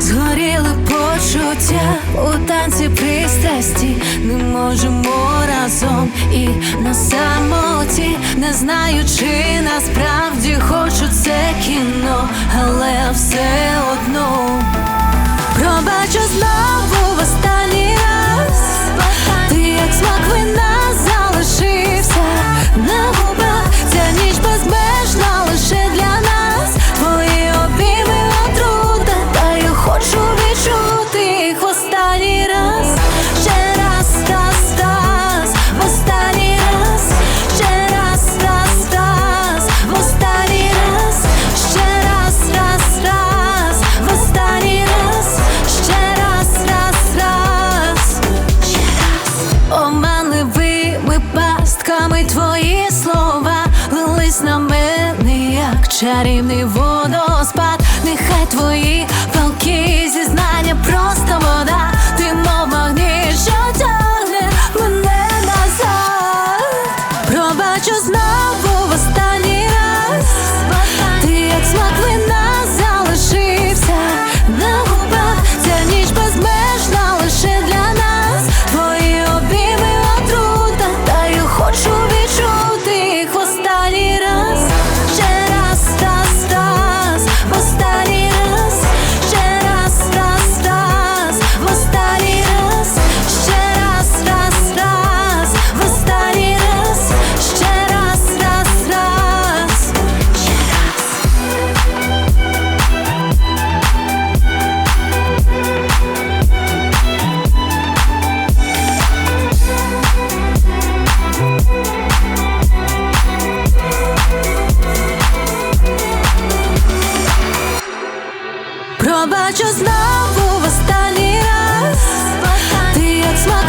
згоріли почуття у танці пристрасті, не можемо разом і на самоті, не знаючи насправді. чарівний водоспад, нехай твої. пробачу знову в останній раз. Ти як смак